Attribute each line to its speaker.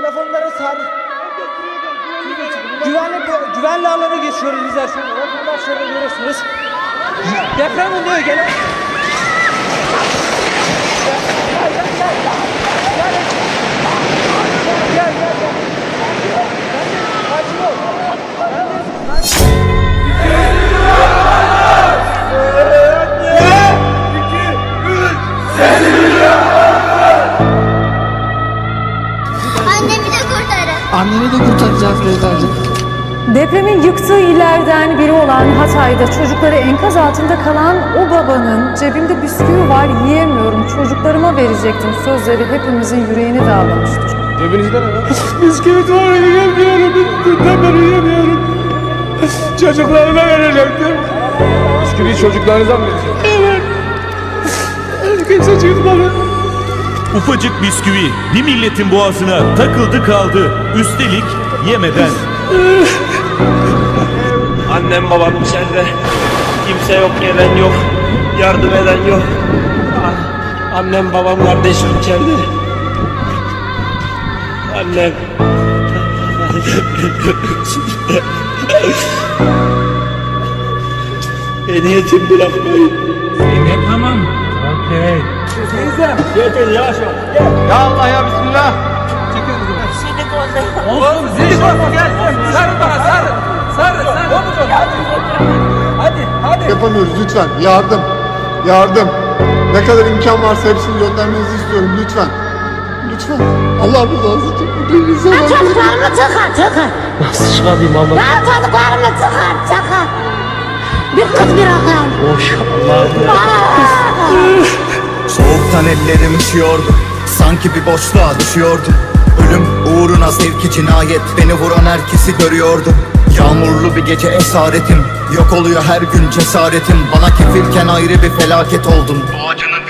Speaker 1: telefonlara sar. Güvenli, güvenli alana geçiyoruz bizler an. Vatandaşları görüyorsunuz. Deprem oluyor gene.
Speaker 2: Anneni de kurtaracağız beyefendi.
Speaker 3: Depremin yıktığı illerden biri olan Hatay'da çocukları enkaz altında kalan o babanın cebimde bisküvi var yiyemiyorum çocuklarıma verecektim sözleri hepimizin yüreğini dağlamıştır.
Speaker 1: Cebinizde ne var?
Speaker 4: Bisküvit var yiyemiyorum. Dünden beri yiyemiyorum. Çocuklarıma verecektim.
Speaker 1: Bisküvi çocuklarınıza mı vereceksiniz?
Speaker 4: Evet. Kimse çıkmadı.
Speaker 5: Ufacık bisküvi bir milletin boğazına takıldı kaldı. Üstelik yemeden.
Speaker 6: Annem babam içeride. Kimse yok, gelen yok. Yardım eden yok. Ah, Annem babam kardeşim içeride. Annem. Beni yetim bırakmayın. Yeter yavaş yavaş.
Speaker 1: Ya Allah ya Bismillah. Oğlum zil var gel. Sar bana sar. Sar sar. Hadi. Hadi hadi.
Speaker 7: Yapamıyoruz lütfen. Yardım. Yardım. Ne kadar imkan varsa hepsini göndermenizi istiyorum lütfen. Lütfen. Allah rızası için bu denize bakın.
Speaker 8: Çocuklarımı çıkar çıkar.
Speaker 6: Nasıl çıkarayım abla?
Speaker 8: Ben çocuklarımı çıkar çıkar. Bir kız bir.
Speaker 6: Boş Allah'ım ya.
Speaker 9: Soğuktan ellerim üşüyordu Sanki bir boşluğa düşüyordum. Ölüm uğruna zevki cinayet Beni vuran herkesi görüyordum Yağmurlu bir gece esaretim. Yok oluyor her gün cesaretim. Bana kefilken ayrı bir felaket oldum. Bu acının